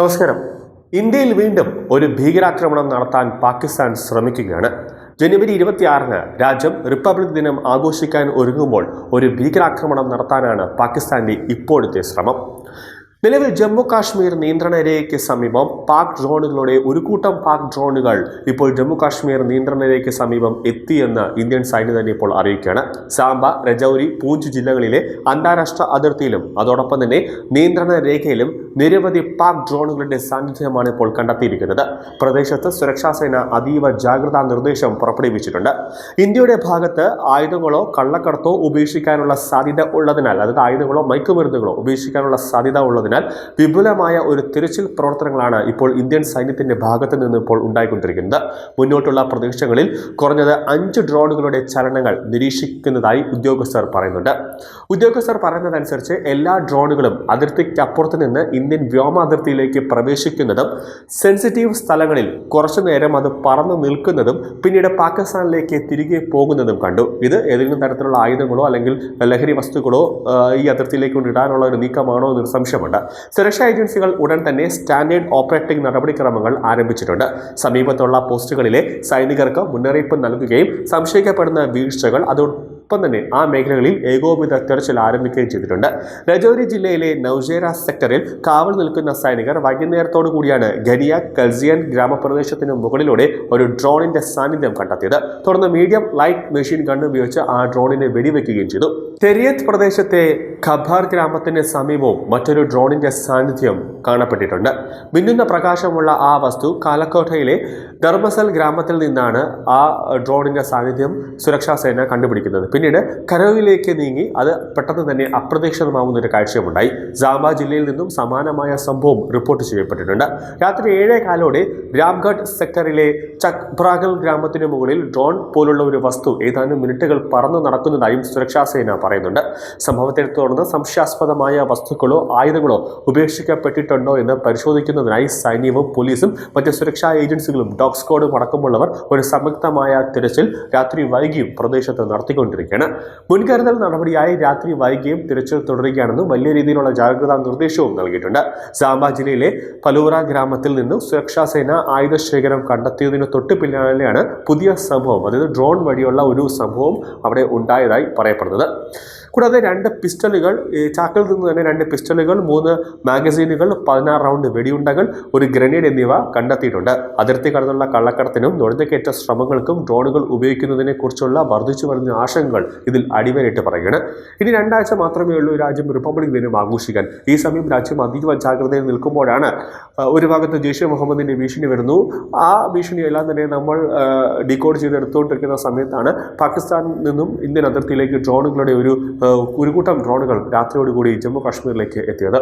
നമസ്കാരം. ഇന്ത്യയിൽ വീണ്ടും ഒരു ഭീകരാക്രമണം നടത്താൻ പാകിസ്ഥാൻ ശ്രമിക്കുകയാണ്. ജനുവരി ഇരുപത്തിയാറിന് രാജ്യം റിപ്പബ്ലിക് ദിനം ആഘോഷിക്കാൻ ഒരുങ്ങുമ്പോൾ ഒരു ഭീകരാക്രമണം നടത്താനാണ് പാകിസ്ഥാന്റെ ഇപ്പോഴത്തെ ശ്രമം. നിലവിൽ ജമ്മു കാശ്മീർ നിയന്ത്രണ രേഖയ്ക്ക് സമീപം പാക് ഡ്രോണുകളുടെ ഒരു കൂട്ടം പാക് ഡ്രോണുകൾ ഇപ്പോൾ ജമ്മു കാശ്മീർ നിയന്ത്രണ രേഖയ്ക്ക് സമീപം എത്തിയെന്ന് ഇന്ത്യൻ സൈന്യം തന്നെ ഇപ്പോൾ അറിയിക്കുകയാണ്. സാംബ രജൌരി പൂഞ്ച് ജില്ലകളിലെ അന്താരാഷ്ട്ര അതിർത്തിയിലും അതോടൊപ്പം തന്നെ നിയന്ത്രണ രേഖയിലും നിരവധി പാക് ഡ്രോണുകളുടെ സാന്നിധ്യമാണ് ഇപ്പോൾ കണ്ടെത്തിയിരിക്കുന്നത്. പ്രദേശത്ത് സുരക്ഷാ സേന അതീവ ജാഗ്രതാ നിർദ്ദേശം പുറപ്പെടുവിച്ചിട്ടുണ്ട്. ഇന്ത്യയുടെ ഭാഗത്ത് ആയുധങ്ങളോ കള്ളക്കടത്തോ ഉപേക്ഷിക്കാനുള്ള സാധ്യത ഉള്ളതിനാൽ അതായത് ആയുധങ്ങളോ മയക്കുമരുന്നുകളോ ഉപേക്ഷിക്കാനുള്ള സാധ്യത ഉള്ളതിനാൽ വിപുലമായ ഒരു തിരച്ചിൽ പ്രവർത്തനങ്ങളാണ് ഇപ്പോൾ ഇന്ത്യൻ സൈന്യത്തിന്റെ ഭാഗത്ത് നിന്ന് ഇപ്പോൾ ഉണ്ടായിക്കൊണ്ടിരിക്കുന്നത്. മുന്നോട്ടുള്ള പ്രദേശങ്ങളിൽ കുറഞ്ഞത് അഞ്ച് ഡ്രോണുകളുടെ ചലനങ്ങൾ നിരീക്ഷിക്കുന്നതായി ഉദ്യോഗസ്ഥർ പറയുന്നുണ്ട്. ഉദ്യോഗസ്ഥർ പറയുന്നതനുസരിച്ച് എല്ലാ ഡ്രോണുകളും അതിർത്തിക്കപ്പുറത്ത് നിന്ന് ഇന്ത്യൻ വ്യോമ അതിർത്തിയിലേക്ക് പ്രവേശിക്കുന്നതും സെൻസിറ്റീവ് സ്ഥലങ്ങളിൽ കുറച്ചു നേരം അത് പറന്നു നിൽക്കുന്നതും പിന്നീട് പാകിസ്ഥാനിലേക്ക് തിരികെ പോകുന്നതും കണ്ടു. ഇത് ഏതെങ്കിലും തരത്തിലുള്ള ആയുധങ്ങളോ അല്ലെങ്കിൽ ലഹരി വസ്തുക്കളോ ഈ അതിർത്തിയിലേക്ക് കൊണ്ടിടാനുള്ള ഒരു നീക്കമാണോ എന്നൊരു സംശയമുണ്ട്. സുരക്ഷാ ഏജൻസികൾ ഉടൻ തന്നെ സ്റ്റാൻഡേർഡ് ഓപ്പറേറ്റിംഗ് നടപടിക്രമങ്ങൾ ആരംഭിച്ചിട്ടുണ്ട്. സമീപത്തുള്ള പോസ്റ്റുകളിലെ സൈനികർക്ക് മുന്നറിയിപ്പ് നൽകുകയും സംശയിക്കപ്പെടുന്ന വീഴ്ചകൾ അതോടൊപ്പം തന്നെ ആ മേഖലകളിൽ ഏകോപിത തെരച്ചിൽ ആരംഭിക്കുകയും ചെയ്തിട്ടുണ്ട്. രജൌരി ജില്ലയിലെ നൌഷേര സെക്ടറിൽ കാവൽ നിൽക്കുന്ന സൈനികർ വൈകുന്നേരത്തോടു കൂടിയാണ് ഖനിയ കൽസിയൻ ഗ്രാമപ്രദേശത്തിന് മുകളിലൂടെ ഒരു ഡ്രോണിന്റെ സാന്നിധ്യം കണ്ടെത്തിയത്. തുടർന്ന് മീഡിയം ലൈറ്റ് മെഷീൻ ഗൺ ഉപയോഗിച്ച് ആ ഡ്രോണിനെ വെടിവെക്കുകയും ചെയ്തു. തെരിയത്ത് പ്രദേശത്തെ ഖബാർ ഗ്രാമത്തിന് സമീപവും മറ്റൊരു ഡ്രോണിന്റെ സാന്നിധ്യം കാണപ്പെട്ടിട്ടുണ്ട്. മിന്നുന്ന പ്രകാശമുള്ള ആ വസ്തു കാലക്കോട്ടയിലെ ധർമ്മസൽ ഗ്രാമത്തിൽ നിന്നാണ് ആ ഡ്രോണിന്റെ സാന്നിധ്യം സുരക്ഷാ സേന കണ്ടുപിടിക്കുന്നത്. പിന്നീട് കരവിലേക്ക് നീങ്ങി അത് പെട്ടെന്ന് തന്നെ അപ്രതീക്ഷിതമാവുന്ന ഒരു കാഴ്ചയുമുണ്ടായി. ജാമ്പ ജില്ലയിൽ നിന്നും സമാനമായ സംഭവം റിപ്പോർട്ട് ചെയ്യപ്പെട്ടിട്ടുണ്ട്. രാത്രി ഏഴേ കാലോടെ രാംഗഡ് സെക്ടറിലെ ചക്ബ്രാഗൽ ഗ്രാമത്തിന് മുകളിൽ ഡ്രോൺ പോലുള്ള ഒരു വസ്തു ഏതാനും മിനിറ്റുകൾ പറന്നു നടക്കുന്നതായും സുരക്ഷാ സേന പറയുന്നുണ്ട്. സംഭവത്തെ തുടർന്ന് സംശയാസ്പദമായ വസ്തുക്കളോ ആയുധങ്ങളോ ഉപേക്ഷിക്കപ്പെട്ടിട്ടുണ്ടോ. എന്ന് പരിശോധിക്കുന്നതിനായി സൈന്യവും പോലീസും മറ്റ് സുരക്ഷാ ഏജൻസികളും ഡോഗ് സ്ക്വാഡും അടക്കമുള്ളവർ ഒരു സംയുക്തമായ തിരച്ചിൽ രാത്രി വൈകിയും പ്രദേശത്ത് നടത്തിക്കൊണ്ടിരിക്കുകയാണ്. മുൻകരുതൽ നടപടിയായി രാത്രി വൈകിയും തിരച്ചിൽ തുടരുകയാണെന്ന് വലിയ രീതിയിലുള്ള ജാഗ്രതാ നിർദ്ദേശവും നൽകിയിട്ടുണ്ട്. സാമ്പ ജില്ലയിലെ പലൂറ ഗ്രാമത്തിൽ നിന്ന് സുരക്ഷാ സേന ആയുധ ശേഖരം കണ്ടെത്തിയതിന് തൊട്ട് പിന്നാലെയാണ് പുതിയ സംഭവം അതായത് ഡ്രോൺ വഴിയുള്ള ഒരു സംഭവം അവിടെ ഉണ്ടായതായി പറയപ്പെടുന്നത്. കൂടാതെ രണ്ട് പിസ്റ്റലുകൾ ചാക്കിൽ നിന്ന് തന്നെ രണ്ട് പിസ്റ്റലുകൾ മൂന്ന് മാഗസീനുകൾ പതിനാറ് റൗണ്ട് വെടിയുണ്ടകൾ ഒരു ഗ്രനേഡ് എന്നിവ കണ്ടെത്തിയിട്ടുണ്ട്. അതിർത്തി കടന്നുള്ള കള്ളക്കടത്തിനും നുഴഞ്ഞുകയറ്റ ശ്രമങ്ങൾക്കും ഡ്രോണുകൾ ഉപയോഗിക്കുന്നതിനെ കുറിച്ചുള്ള വർദ്ധിച്ചു വരുന്ന ആശങ്കകൾ ഇതിൽ അടിവരയിട്ട് പറയുകയാണ്. ഇനി രണ്ടാഴ്ച മാത്രമേ ഉള്ളൂ രാജ്യം റിപ്പബ്ലിക് ദിനം ആഘോഷിക്കാൻ. ഈ സമയം രാജ്യം അതീവ ജാഗ്രതയിൽ നിൽക്കുമ്പോഴാണ് ഒരു ഭാഗത്ത് ജെയ്ഷെ മുഹമ്മദിന്റെ ഭീഷണി വരുന്നു. ആ ഭീഷണിയെല്ലാം തന്നെ നമ്മൾ ഡീകോഡ് ചെയ്ത് എടുത്തുകൊണ്ടിരിക്കുന്ന സമയത്താണ് പാകിസ്ഥാനിൽ നിന്നും ഇന്ത്യൻ അതിർത്തിയിലേക്ക് ഡ്രോണുകളുടെ ഒരു ഒരു കൂട്ടം ഡ്രോണുകൾ രാത്രിയോടുകൂടി ജമ്മു കാശ്മീരിലേക്ക് എത്തിയത്.